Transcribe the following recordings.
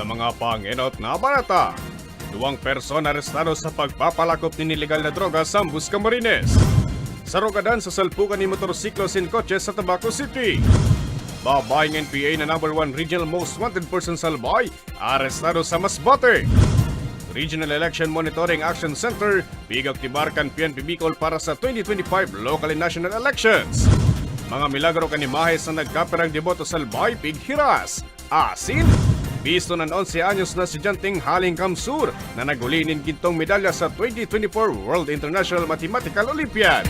Sa mga panginot na barata, duwang person arestado sa pagpapalakop ni niligal na droga sa Ambus Camarines. Sa rogadan sa salpukan ni motorsiklo sin kotse sa Tabaco City. Babaeng NPA na number 1 regional most wanted person sa Albay, arestado sa Masbate. Regional Election Monitoring Action Center, bigag tibarkan PNP Bicol para sa 2025 local and national elections. Mga milagro kanimahes na nagkaperang deboto sa Albay, Pighiras, Asin, Bisto ng 11 anyos na estudyanteng Haling Kamsur na naguli ng gintong medalya sa 2024 World International Mathematical Olympiad.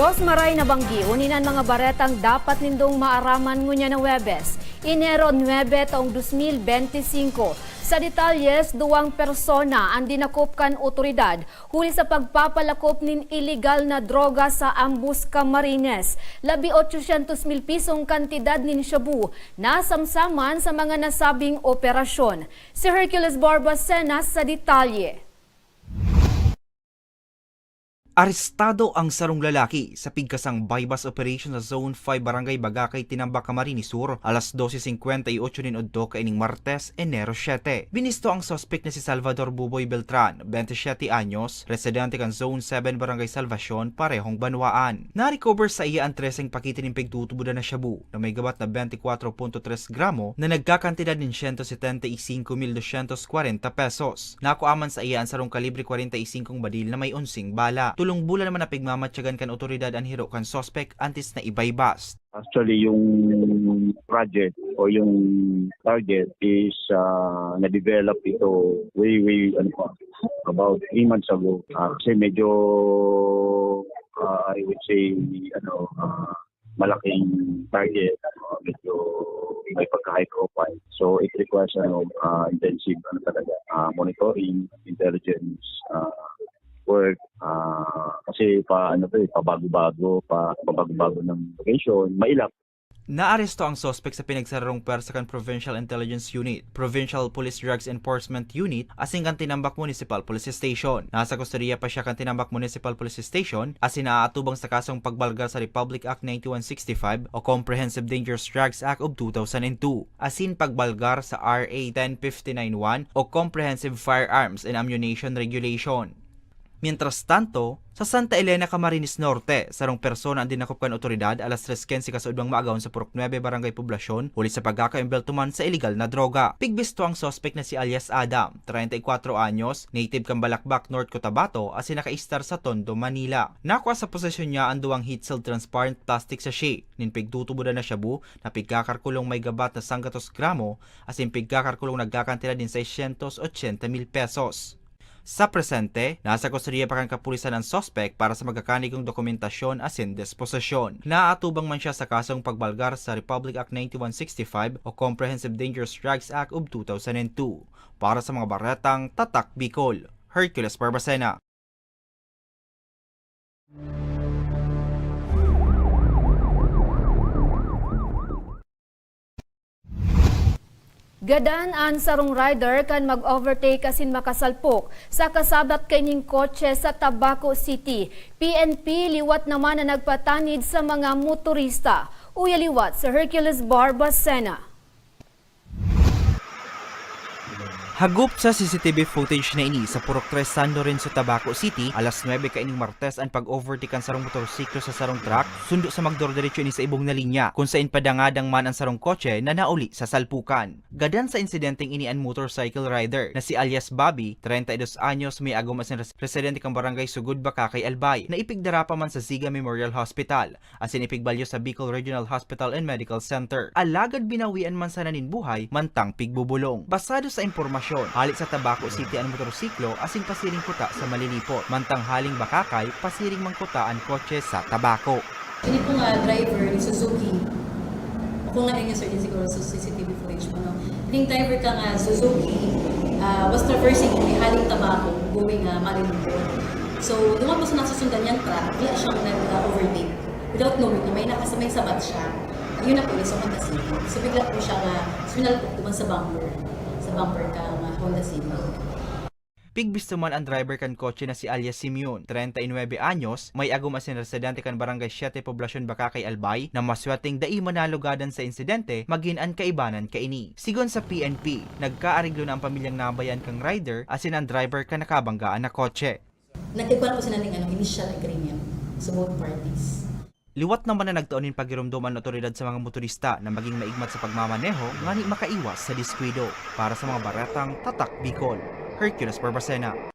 Diyos maray na banggi, uninan mga baretang dapat nindong maaraman ngunya ng Webes. Enero 9 taong 2025. Sa detalyes, duwang persona ang dinakop kan otoridad huli sa pagpapalakop nin illegal na droga sa Ambus Camarines. Labi 800 mil pisong kantidad nin shabu na samsaman sa mga nasabing operasyon. Si Hercules Barbacena sa detalye. Arestado ang sarong lalaki sa pigkasang bypass operation sa Zone 5 Barangay Bagakay, Tinambak, Camarines Sur, alas 12.58 nin Udto kaining Martes, Enero 7. Binisto ang suspect na si Salvador Buboy Beltran, 27 anyos, residente kan Zone 7 Barangay Salvacion, parehong banwaan. Na-recover sa iya ang treseng pakitin ng pigtutubudan na shabu na may gabat na 24.3 gramo na nagkakantidad ng 175,240 pesos. Nakuaman sa iya ang sarong kalibre 45 badil na may unsing bala. Tulong bula naman na pigmamatyagan kan otoridad ang hiro kan suspect antes na ibaybas. Actually, yung project o yung target is uh, na-develop ito way, way, ano pa, about three months ago. Ah, kasi medyo, uh, I would say, ano, ah, malaking target, ah, medyo may pagka-high profile. So, it requires ano, ah, intensive ano talaga, ah, monitoring, intelligence, ah, work, ah, kasi pa, ano to eh, pabago-bago, pa, pabago-bago ng location, mailap. Naaresto ang suspect sa pinagsararong Persacan Provincial Intelligence Unit, Provincial Police Drugs Enforcement Unit, asing kan Tinambak Municipal Police Station. Nasa kustodiya pa siya kan Tinambak Municipal Police Station, asin naaatubang sa kasong pagbalgar sa Republic Act 9165 o Comprehensive Dangerous Drugs Act of 2002, asin pagbalgar sa RA 10591 o Comprehensive Firearms and Ammunition Regulation. Mientras tanto, sa Santa Elena, Camarines Norte, sarong persona ang dinakop kan otoridad alas 3.15 kasaudbang maagawon sa Purok 9 Barangay Poblasyon uli sa pagkakaimbeltuman sa illegal na droga. Pigbisto ang sospek na si alias Adam, 34 anyos, native kang Balakbak, North Cotabato, as nakaistar sa Tondo, Manila. Nakuha sa posesyon niya ang duwang heat-sealed transparent plastic sachet, nin pigtutubo na shabu na pigkakarkulong may gabat na sanggatos gramo, as in pigkakarkulong nagkakantila din 680 mil pesos. Sa presente, nasa kustodiya pa kang kapulisan ng sospek para sa magkakanigong dokumentasyon asin disposisyon. Naaatubang man siya sa kasong pagbalgar sa Republic Act 9165 o Comprehensive Dangerous Drugs Act of 2002 para sa mga baretang Tatak Bicol. Hercules Barbacena. Gadan ang sarong rider kan mag-overtake asin makasalpok sa kasabat kanyang kotse sa Tabaco City. PNP liwat naman na nagpatanid sa mga motorista. Uya liwat sa Hercules Barbacena. Hagup sa CCTV footage na ini sa Purok 3 San Lorenzo, Tabaco City, alas 9 kaining Martes ang pag-overtake ang sarong motorsiklo sa sarong truck, sundo sa magdordiretso ini sa ibong na linya, kung saan padangadang man ang sarong kotse na nauli sa salpukan. Gadan sa insidenteng ini ang motorcycle rider na si alias Bobby, 32 anyos, may agom res- residente kang barangay Sugod, Bakakay, Albay, na ipigdara pa man sa Siga Memorial Hospital, asin ipigbalyo sa Bicol Regional Hospital and Medical Center. Alagad binawian man sa naninbuhay, mantang pigbubulong. Basado sa impormasyon, halit sa Tabaco City ang motorsiklo asing pasiring kuta sa malilipot. Mantang haling Bakakay, pasiring mangkuta ang kotse sa Tabaco. Ini po nga driver ni Suzuki. Kung nga yun sir, siguro sa CCTV footage mo, no? Yung driver ka nga, Suzuki, uh, was traversing yung haling tabako going uh, Marinduque. So, lumabas na nasusundan niyang truck, bigla siyang nag-overtake. Without knowing na may nakasamay sabat siya, yun na po sa Honda Civic. So, bigla po siya nga, sinalpok naman sa bumper. Sa bumper ka nga Honda Civic. Pigbisto man ang driver kan kotse na si alias Simeon, 39 anyos, may agum asin residente kan barangay 7 poblasyon Bakakay Albay, na maswerteng dai manalugadan sa insidente, magin an kaibanan kaini. Sigon sa PNP, nagkaariglo na ang pamilyang nabayan kang rider asin ang driver ka nakabanggaan na kotse. Nag-iguan po sila ng ano, initial agreement sa both parties. Liwat naman na nagtuunin pagirumduman ng otoridad sa mga motorista na maging maigmat sa pagmamaneho ngani makaiwas sa diskwido para sa mga baratang tatak Bicol. Hercules Barbacena.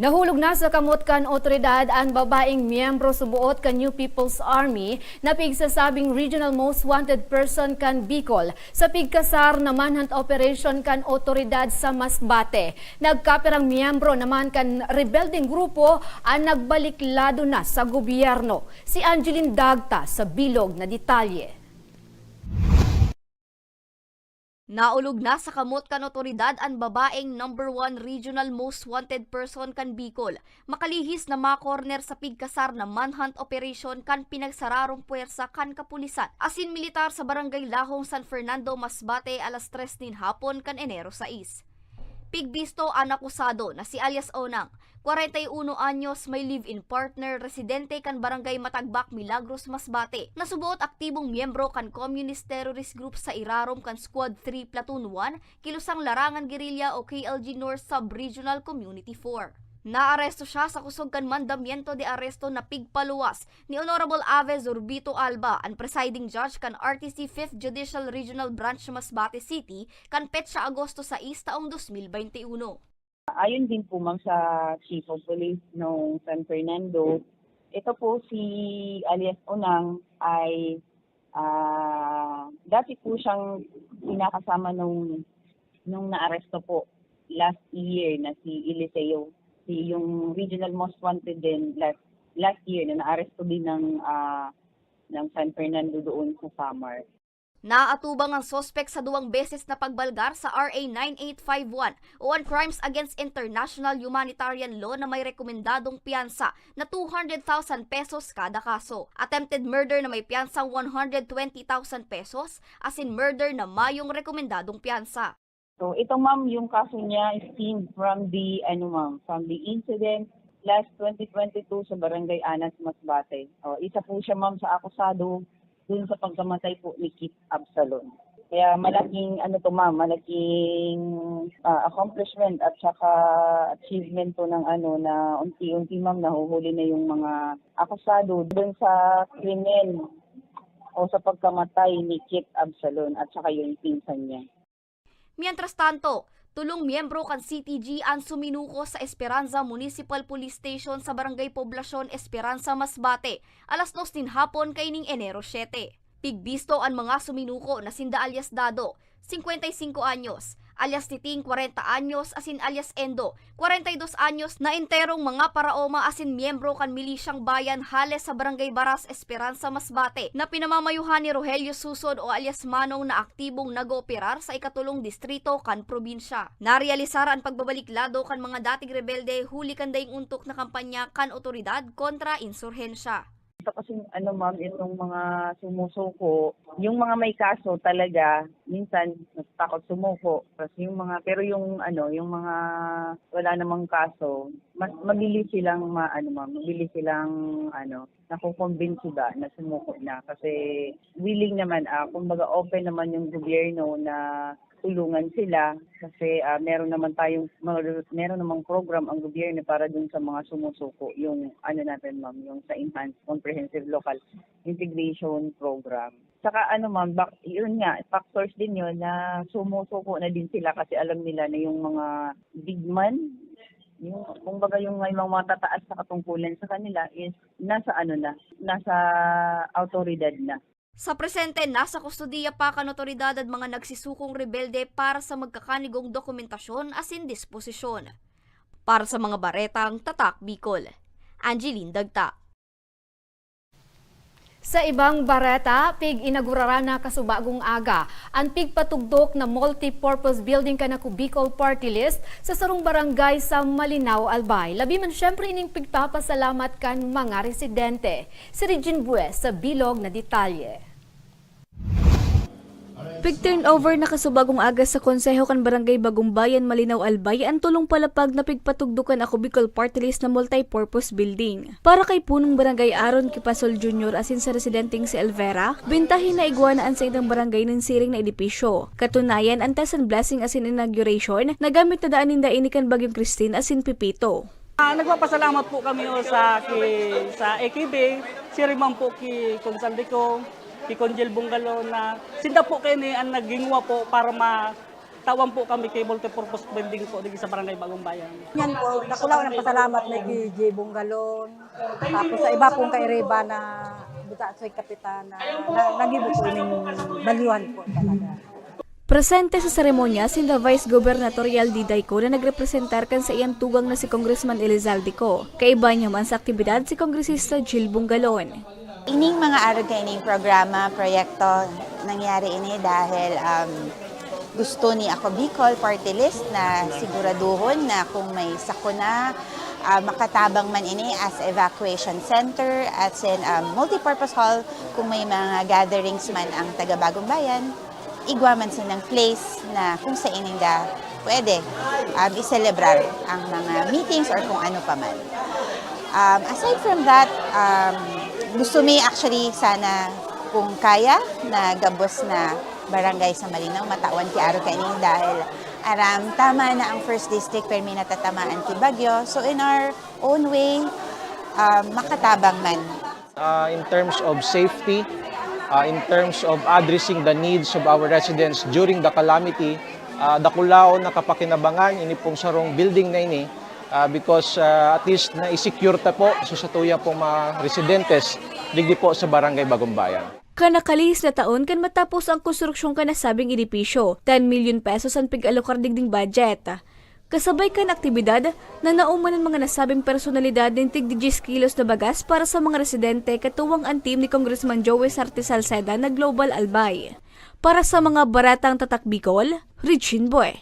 Nahulog na sa kamot otoridad ang babaeng miyembro subuot kan New People's Army na pigsasabing regional most wanted person kan Bicol sa pigkasar na manhunt operation kan otoridad sa Masbate. Nagkapirang miyembro naman kan rebelding grupo ang nagbaliklado na sa gobyerno. Si Angeline Dagta sa bilog na detalye. Naulog na sa kamot kan otoridad ang babaeng number one regional most wanted person kan Bicol. Makalihis na makorner sa pigkasar na manhunt operation kan pinagsararong puwersa kan kapulisan. Asin militar sa barangay Lahong San Fernando, Masbate alas 3 nin hapon kan Enero 6. Pigbisto ang akusado na si alias Onang, 41 anyos may live-in partner residente kan barangay Matagbak Milagros Masbate. Nasubuot aktibong miyembro kan Communist Terrorist Group sa Irarom kan Squad 3 Platoon 1, Kilusang Larangan Guerrilla o KLG North Sub-Regional Community 4. Naaresto siya sa kusog kan mandamiento de aresto na pigpaluwas ni Honorable Ave Zurbito Alba, ang presiding judge kan RTC 5th Judicial Regional Branch Masbate City kan petsa Agosto 6 taong 2021. Ayon din po ma'am sa Chief of Police ng San Fernando, ito po si alias Unang ay ah, dati po siyang pinakasama nung nung naaresto po last year na si Eliseo, si yung regional most wanted din last last year na naaresto din ng ah, ng San Fernando doon sa Samar. Naatubang ang sospek sa duwang beses na pagbalgar sa RA 9851 o on Crimes Against International Humanitarian Law na may rekomendadong piyansa na 200,000 pesos kada kaso. Attempted murder na may piyansang 120,000 pesos as in murder na mayong rekomendadong piyansa. So ito ma'am, yung kaso niya stemmed from the ano ma'am, from the incident last 2022 sa Barangay Anas, Masbate. O, isa po siya ma'am sa akusado dun sa pagkamatay po ni Kit Absalon. Kaya malaking ano to ma'am, malaking ah, accomplishment at saka achievement to ng ano na unti-unti ma'am nahuhuli na yung mga akusado dun sa krimen o sa pagkamatay ni Kit Absalon at saka yung pinsan niya. Mientras tanto, tulong miyembro kan CTG ang suminuko sa Esperanza Municipal Police Station sa Barangay Poblasyon Esperanza Masbate, alas 2 din hapon kaining Enero 7. Pigbisto ang mga suminuko na sinda alias Dado, 55 anyos, alias Titing 40 anyos asin alias Endo, 42 anyos na enterong mga paraoma asin miyembro kan milisyang bayan Hales sa Barangay Baras Esperanza Masbate na pinamamayuhan ni Rogelio Susod o alias Manong na aktibong nag-ooperar sa ikatulong distrito kan probinsya. Narealisar ang pagbabaliklado kan mga dating rebelde huli kan daing untok na kampanya kan otoridad kontra insurhensya. Ito kasi ano ma'am, itong mga sumusuko, yung mga may kaso talaga, minsan natatakot sumuko. Kasi yung mga, pero yung ano, yung mga wala namang kaso, mas mabilis silang ma, ano ma'am, mabilis silang ano, nakukumbinsi ba na sumuko na. Kasi willing naman, ah, kumbaga open naman yung gobyerno na tulungan sila kasi ah, meron naman tayong mer- meron namang program ang gobyerno para dun sa mga sumusuko yung ano natin ma'am yung sa enhanced comprehensive local integration program. Saka ano ma'am bak, yun nga factors din yun na sumusuko na din sila kasi alam nila na yung mga big man yung kumbaga yung may mga matataas sa katungkulan sa kanila is nasa ano na nasa autoridad na Sa presente, nasa kustodiya pa kan otoridad at mga nagsisukong rebelde para sa magkakanigong dokumentasyon as in disposisyon. Para sa mga baretang Tatak Bicol. Angeline Dagta. Sa ibang bareta, pig inagurara na kasubagong aga ang pig patugdok na multi-purpose building kanako Bicol Party List sa sarong barangay sa Malinaw, Albay. Labi man syempre ining pigpapasalamat kan mga residente. Si Regine Bues sa bilog na detalye. Pig turnover na kasubagong aga sa konseho kan barangay Bagong Bayan Malinaw Albay ang tulong palapag na pigpatugdukan ako Bicol Party List na multi-purpose building. Para kay punong barangay Aaron Kipasol Jr. asin sa residenteng si Elvera, bintahin na igwanaan sa itang barangay ng siring na edipisyo. Katunayan, ang test blessing asin inauguration, nagamit na daan ninda inikan Bagyong Christine asin Pipito. Ah, nagpapasalamat po kami sa ki, sa AKB, si Rimang po ki Kung Saldico, ki Conjel Bungalo na sinda po kayo ni ang nagingwa po para ma tawan po kami kay multipurpose building po dito sa Barangay Bagong Bayan. Yan po, nakulaw ng pasalamat na kay J. Bungalon. Tapos sa iba pong kay Reba na buta sa kapitana. Na, nagibo po baliwan po talaga. Presente sa seremonya si the Vice Gubernatorial Didayco na nagrepresentar kan sa iyang tugang na si Congressman Elizaldico. Kaiba niya man sa aktibidad si Kongresista Jill Bungalon. Ining mga araw ka ining programa, proyekto, nangyari ini dahil um, gusto ni ako Bicol Party List na siguraduhon na kung may sakuna, uh, makatabang man ini as evacuation center at in um, multipurpose hall kung may mga gatherings man ang taga Bagong Bayan, igwa man silang place na kung sa ininda pwede um, i-celebrar ang mga meetings or kung ano pa man. Um, aside from that, um, gusto mi actually sana kung kaya na gabos na barangay sa Malinaw, matawan ki Aro kainin dahil aram tama na ang first district pero may natatamaan ki Bagyo. So in our own way, um, makatabang man uh, in terms of safety, uh, in terms of addressing the needs of our residents during the calamity, uh, dakulao na kapakinabangan ini pong sarong building na ini uh, because uh, at least na-secure ta po so sa tuya pong mga residentes digdi po sa barangay Bagong Bayan. Kanakalis na taon kan matapos ang konstruksyon ka nasabing edipisyo, 10 million pesos ang pig-alokar digding budget. Kasabay kan aktibidad na nauman ang mga nasabing personalidad ng tig 10 kilos na bagas para sa mga residente katuwang ang team ni Congressman Joey Sarte Salceda na Global Albay. Para sa mga baratang tatak Bicol, Regine Boy.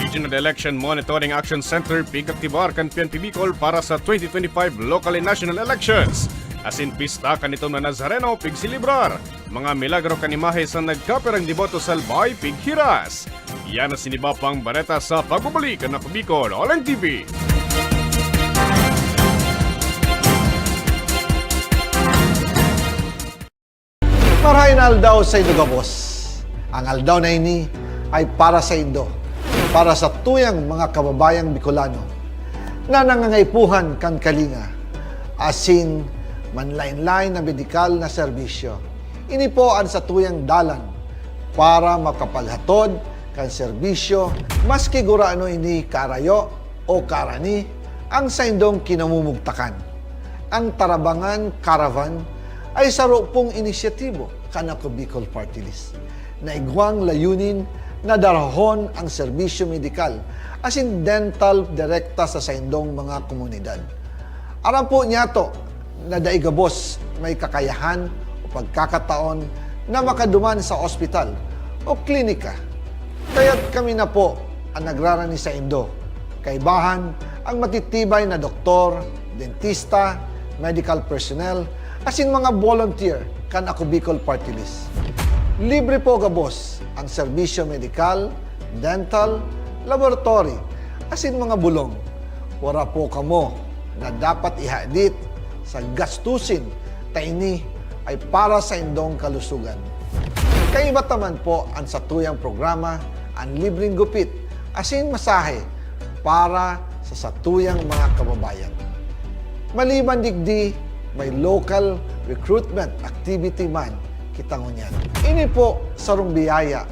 Regional Election Monitoring Action Center pigaktibar kan PNP Bicol para sa 2025 local and national elections. Asin pista kanito na Nazareno pig silibrar. Mga milagro kanimahe sa nagkaperang deboto sa Albay pig hiras. Yan ang siniba pang bareta sa pagbabalik ng Bicol All TV. Marahin aldaw sa Indo Gabos. Ang aldaw na ini ay para sa Indo, para sa tuyang mga kababayang Bicolano na nangangaipuhan kan kalinga, asin manlain-lain na medikal na serbisyo. Ini po ang sa tuyang dalan para makapaghatod kan serbisyo maski gurano ini karayo o karani ang sa indong kinamumugtakan. Ang Tarabangan Caravan ay saro pong inisyatibo kanako Bicol Party List na igwang layunin na darahon ang serbisyo medikal as in dental direkta sa saindong mga komunidad. Aram po niya to na daigabos may kakayahan o pagkakataon na makaduman sa ospital o klinika. Kaya't kami na po ang nagrarani sa Indo. Kaibahan ang matitibay na doktor, dentista, medical personnel, as in mga volunteer kan ako Bicol Party List. Libre po gabos ang serbisyo medikal, dental, laboratory, as in mga bulong. Wala po kamo na dapat ihadit sa gastusin ta ini ay para sa indong kalusugan. Kaiba taman po ang satuyang programa, ang libreng gupit, asin masahe para sa satuyang mga kababayan. Maliban digdi, may local recruitment activity man kita ngunyan. Ini po sarong biyaya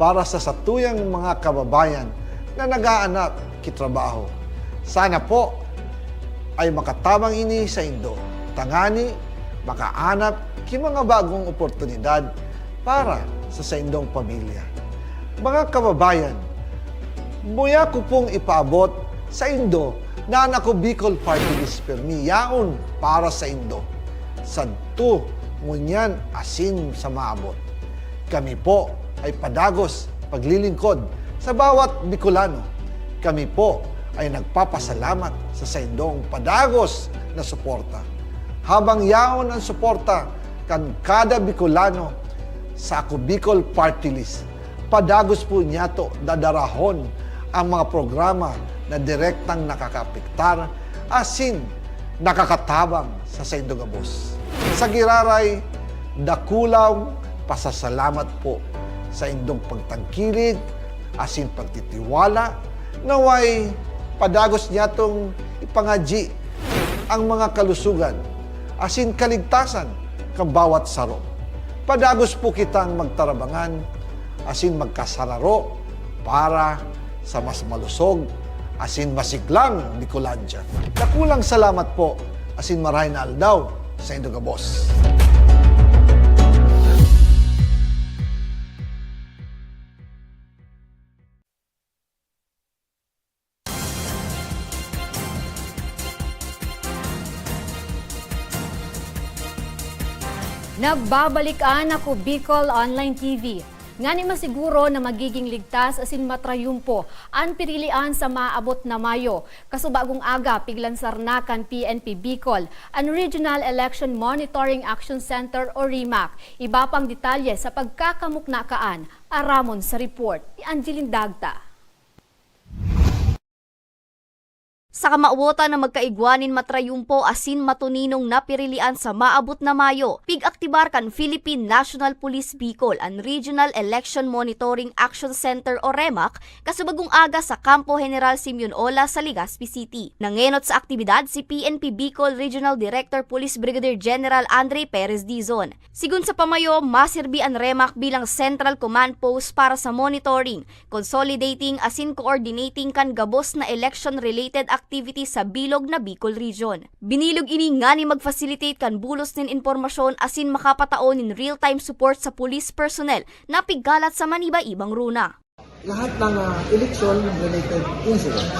para sa satuyang mga kababayan na nagaanap kitrabaho. Sana po ay makatabang ini sa Indo. Tangani, makaanap ki mga bagong oportunidad para sa sa indong pamilya. Mga kababayan, Muya ko pong ipaabot sa Indo na anak ko Bicol Party List Permi yaon para sa Indo. Sadto ngunyan asin sa maabot. Kami po ay padagos paglilingkod sa bawat Bicolano. Kami po ay nagpapasalamat sa Saindong padagos na suporta. Habang yaon ang suporta kan kada Bicolano sa Ako Bicol Party List, padagos po niya to dadarahon ang mga programa na direktang nakakapiktar asin nakakatabang sa Saindogabos. Sa Giraray, dakulang pasasalamat po sa indong pagtangkilig, asin pagtitiwala, naway padagos niya tong ipangaji ang mga kalusugan, asin kaligtasan kang bawat saro. Padagos po kitang magtarabangan, asin magkasararo para sa mas malusog, asin masiglang Bicolandia. Nakulang salamat po, asin marahin na aldaw sa Indogabos. Nagbabalikan ako Bicol Online TV. Nga ni masiguro na magiging ligtas asin matrayumpo ang pirilian sa maabot na Mayo. Kasubagong aga piglansarnakan PNP Bicol ang Regional Election Monitoring Action Center o RIMAC. Iba pang detalye sa pagkakamuknakaan. Aramon sa report ni Angeline Dagta. Sa kamauwota na magkaigwanin matrayumpo asin matuninong napirilian sa maabot na Mayo, pig-aktibar kan Philippine National Police Bicol ang Regional Election Monitoring Action Center o REMAC kasubagong aga sa Campo General Simeon Ola sa Legazpi City. Nangenot sa aktibidad si PNP Bicol Regional Director Police Brigadier General Andre Perez Dizon. Sigun sa pamayo, masirbi ang REMAC bilang Central Command Post para sa monitoring, consolidating asin coordinating kan gabos na election-related activities sa bilog na Bicol Region. Binilog ini nga ni mag-facilitate kan bulos nin informasyon asin makapataon nin real-time support sa police personnel na piggalat sa maniba-ibang runa. lahat ng uh, election-related incidents,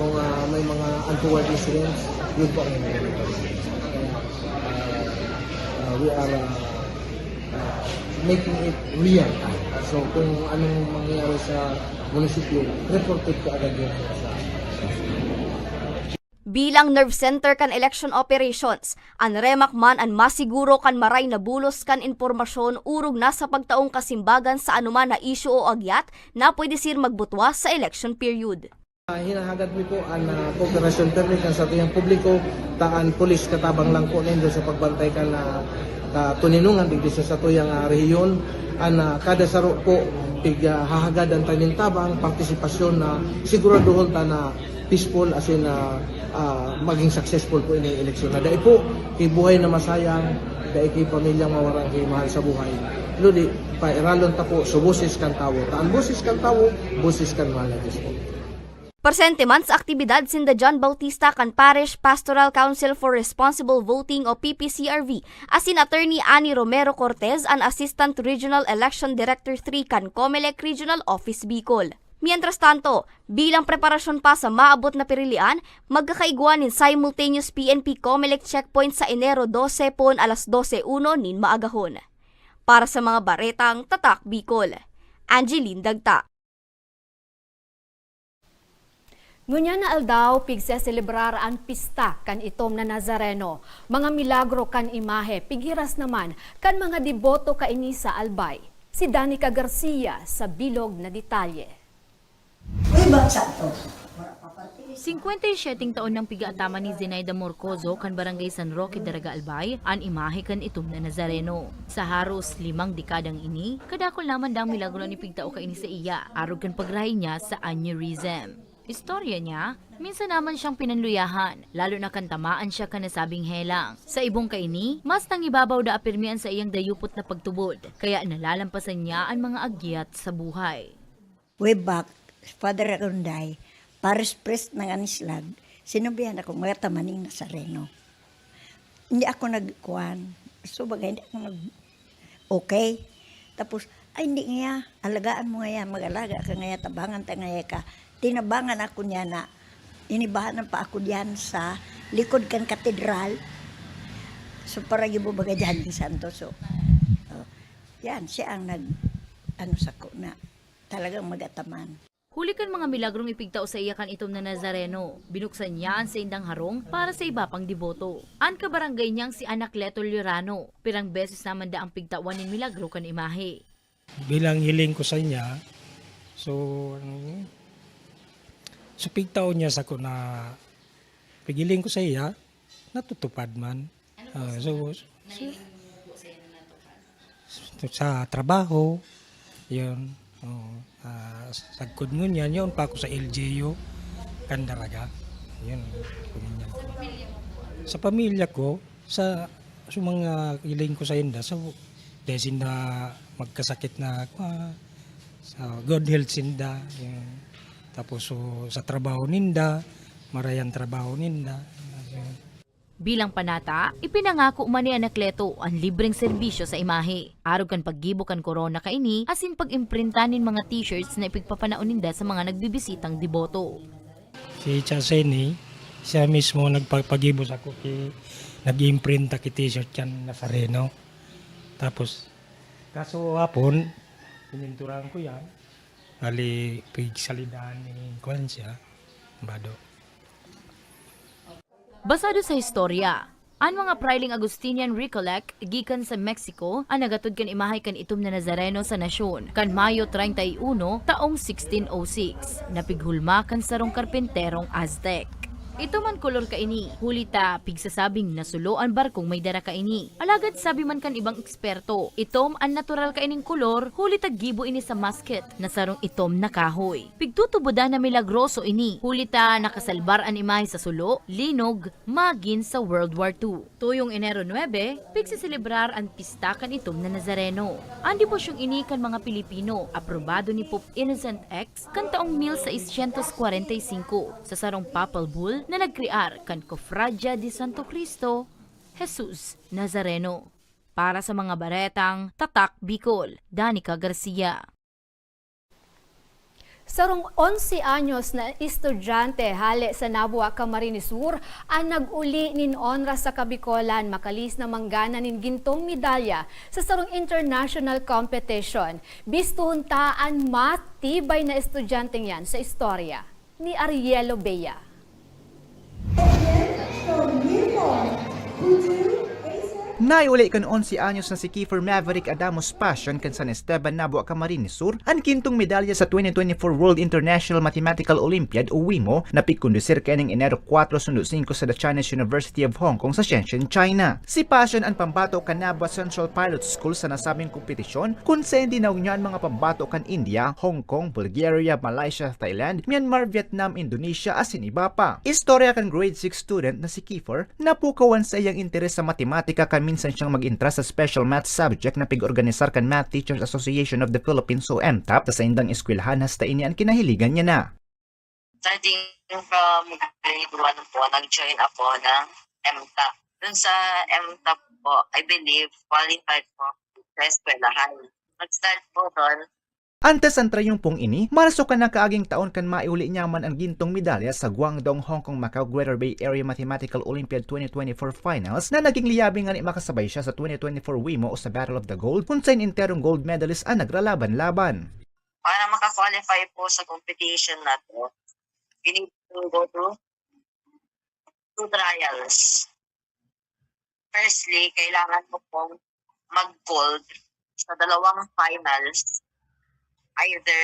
kung ah, may mga untoward incidents, yun po ang ah, we are ah, ah, making it real time. So kung anong mangyayari sa munisipyo, reported ko agad yun sa Bilang nerve center kan election operations, ang remak man ang masiguro kan maray na bulos kan impormasyon urog na sa pagtaong kasimbagan sa anuman na isyu o agyat na pwede sir magbutwa sa election period. Uh, hinahagad mi po ang uh, kooperasyon permit kan sa tuyang publiko taan pulis katabang lang po nindo sa pagbantay kan na uh, tuninungan digdi sa tuyang uh, rehiyon an uh, kada saro po tig uh, hahagad ang tanin tabang partisipasyon na siguraduhon ta na peaceful as in uh, uh, maging successful po ini eleksyon na. Dai po kay buhay na masayang dai kay pamilyang mawarang kay mahal sa buhay ludi pairalon ta po so boses kan tawo. Taan boses kan tawo boses kan mahal po. Presente man sa aktibidad sinda John Bautista kan Parish Pastoral Council for Responsible Voting o PPCRV asin attorney Ani Romero Cortez an Assistant Regional Election Director 3 kan Comelec Regional Office Bicol. Mientras tanto, bilang preparasyon pa sa maabot na pirilian, magkakaiguanin simultaneous PNP Comelec checkpoint sa Enero 12 pon alas 12.01 nin maagahon. Para sa mga baretang Tatak Bicol, Angeline Dagta. Ngunya na aldaw pigse celebrar ang pista kan itom na Nazareno. Mga milagro kan imahe, pigiras naman kan mga deboto ka ini sa albay. Si Danica Garcia sa bilog na detalye. 57 taon ng pigaatama ni Zenaida Morcozo kan Barangay San Roque Daraga Albay an imahe kan itom na Nazareno. Sa haros limang dekadang ini, kadakol naman dang milagro ni pigtao ka ini sa iya, arog kan pagrahi niya sa aneurysm. Istorya niya, minsan naman siyang pinanluyahan, lalo na kan tamaan siya kan nasabing helang. Sa ibong kaini, mas nangibabaw da apirmian sa iyang dayupot na pagtubod, kaya nalalampasan niya ang mga agyat sa buhay. way back, Father Aronday, pares priest ng Anislag, sinubihan ako mga tamaning Nazareno. Hindi ako nagkuhan. So bagay, hindi ako nag... Okay. Tapos, ay hindi nga, alagaan mo nga mag-alaga ka nga tabangan ta nga ka. tinabangan ako niya na inibahanan pa ako diyan sa likod kan katedral. So para gibubaga dyan ni Santos. So, oh, yan, siya ang nag, ano sa ko na talagang magataman. Huli kan mga milagrong ipigtao sa iyakan itom na Nazareno. Binuksan niya ang sa indang harong para sa iba pang diboto. An kabarangay niyang si Anak Leto Llorano. Pirang beses naman da ang pigtawan ni milagro kan imahe. bilang hiling ko sa inya, so, ano, so pigtaw niya sa ko na pigiling ko sa iya, natutupad man. Ah, so, so, sa trabaho, yun, oh, ah, sagkod mo niyan, yun pa ako sa LGU, Kandaraga, yun, kunin niya. Sa pamilya ko, sa, sa mga hiling ko sa inda, so, dahil sinda magkasakit na ah, sa good health sinda yun. tapos so, sa trabaho ninda marayan trabaho ninda yun. Bilang panata, ipinangako man ni Anakleto ang libreng serbisyo sa imahe. Arog kan paggibo kan corona kaini, asin pag-imprintanin mga t-shirts na ipigpapanaon ninda sa mga nagbibisitang diboto. si Chaseni siya mismo nagpapagibo sa kuki nag-imprint ki t-shirt yan Nazareno tapos kaso hapon pininturan ko yan ali pigsalidahan ni Kwan siya bado Basado sa historya, ang mga Priling Agustinian Recollect gikan sa Mexico ang nagatod kan imahay kan itom na Nazareno sa nasyon kan Mayo 31 taong 1606 napighulma kan sarong karpenterong Aztec. Ito man kolor kaini, hulita pigsasabing nasulo ang barkong may dara kaini. Alagad sabi man kan ibang eksperto, itom ang natural kaining kolor, hulita gibo ini sa musket na sarong itom na kahoy. Pigtutuboda na milagroso ini, hulita nakasalbar ang imahe sa sulo, linog, magin sa World War II. Tuyong Enero 9, pigsiselebrar ang pista kan itom na Nazareno. Ang devosyong ini kan mga Pilipino, aprobado ni Pope Innocent X kan taong 1645 sa sarong Papal Bull na nagkrear kan Cofradia de Santo Cristo, Jesus Nazareno. Para sa mga baretang, Tatak Bicol, Danica Garcia. Sarong 11 anyos na estudyante hali sa Nabua, Camarines Sur ang nag-uli nin onra sa Kabikolan makalis na manggana nin gintong medalya sa sarong international competition. Bistuhuntaan matibay na estudyanteng yan sa istorya ni Arielo Bea. Yes, so do Naiuli kan 11 anyos na si Kiefer Maverick Adamos Passion kan San Esteban Nabua Camarines Sur ang kintong medalya sa 2024 World International Mathematical Olympiad o WIMO na pikundusir kaning Enero 4 sundo 5 sa The Chinese University of Hong Kong sa Shenzhen, China. Si Passion ang pambato kan Nabua Central Pilot School sa nasabing kompetisyon kung sa hindi niya mga pambato kan India, Hong Kong, Bulgaria, Malaysia, Thailand, Myanmar, Vietnam, Indonesia asin iba pa. Istorya kan grade 6 student na si Kiefer napukawan sa iyang interes sa matematika kan minsan siyang mag-interest sa special math subject na pig-organisar kan Math Teachers Association of the Philippines o MTAP sa indang eskwelahan hasta ini ang kinahiligan niya na. starting from grade 1 po, nag-join ako ng MTAP. Dun sa MTAP po, I believe, qualified po sa eskwelahan. Nag-start po doon, Antes ang trayong pong ini, Marso ka na kaaging taon kan maiuli niya man ang gintong medalya sa Guangdong, Hong Kong, Macau Greater Bay Area Mathematical Olympiad 2024 Finals na naging liyabing nga ni makasabay siya sa 2024 WIMO o sa Battle of the Gold kung saan interong gold medalist ang nagralaban-laban. para makakwalify po sa competition na to, you need to go through two trials. Firstly, kailangan mo pong mag-gold sa dalawang finals, either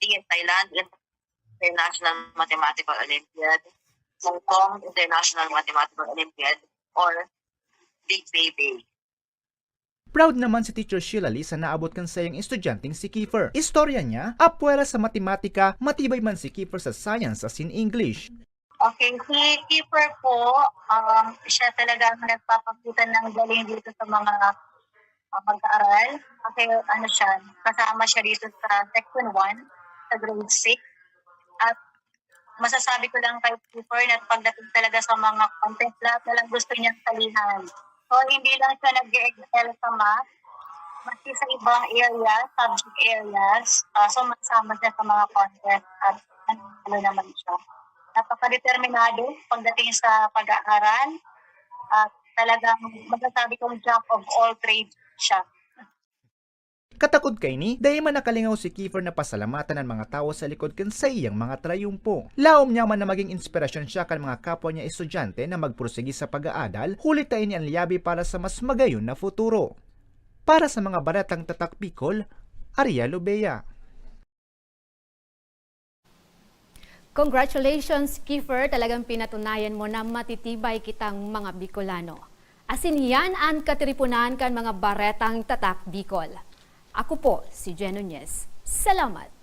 the Thailand International Mathematical Olympiad, Hong Kong International Mathematical Olympiad, or Big Baby. Proud naman si Teacher Sheila Lee sa naabot kan sayang estudyanteng si Kiefer. Istorya niya, apwera sa matematika, matibay man si Kiefer sa science as in English. Okay, si Keeper po, um, siya talaga nagpapakita ng galing dito sa mga uh, mag-aaral. Kasi ano siya, kasama siya dito sa section 1, sa grade 6. At masasabi ko lang kay Keeper na pagdating talaga sa mga contest, lahat na lang gusto niyang salihan. So, hindi lang siya nag-excel sa math, maski sa ibang areas, subject areas. Uh, so, masama siya sa mga contest. At ano, naman siya. Napaka-determinado pagdating sa pag-aaral. At talagang masasabi kong jack of all trades siya. Katakod kay ni, dahil man nakalingaw si Kiefer na pasalamatan ng mga tao sa likod kan sa iyang mga trayumpo. Laom niya man na maging inspirasyon siya kan mga kapwa niya estudyante na magpursigi sa pag-aadal, hulit tayo ni ang liyabi para sa mas magayon na futuro. Para sa mga baratang tatak Bicol, Ariel Lubea. Congratulations, Kiefer. Talagang pinatunayan mo na matitibay kitang mga Bicolano. Asin yan ang katiripunan kan mga baretang tatak Bicol. Ako po, si Jen. Salamat.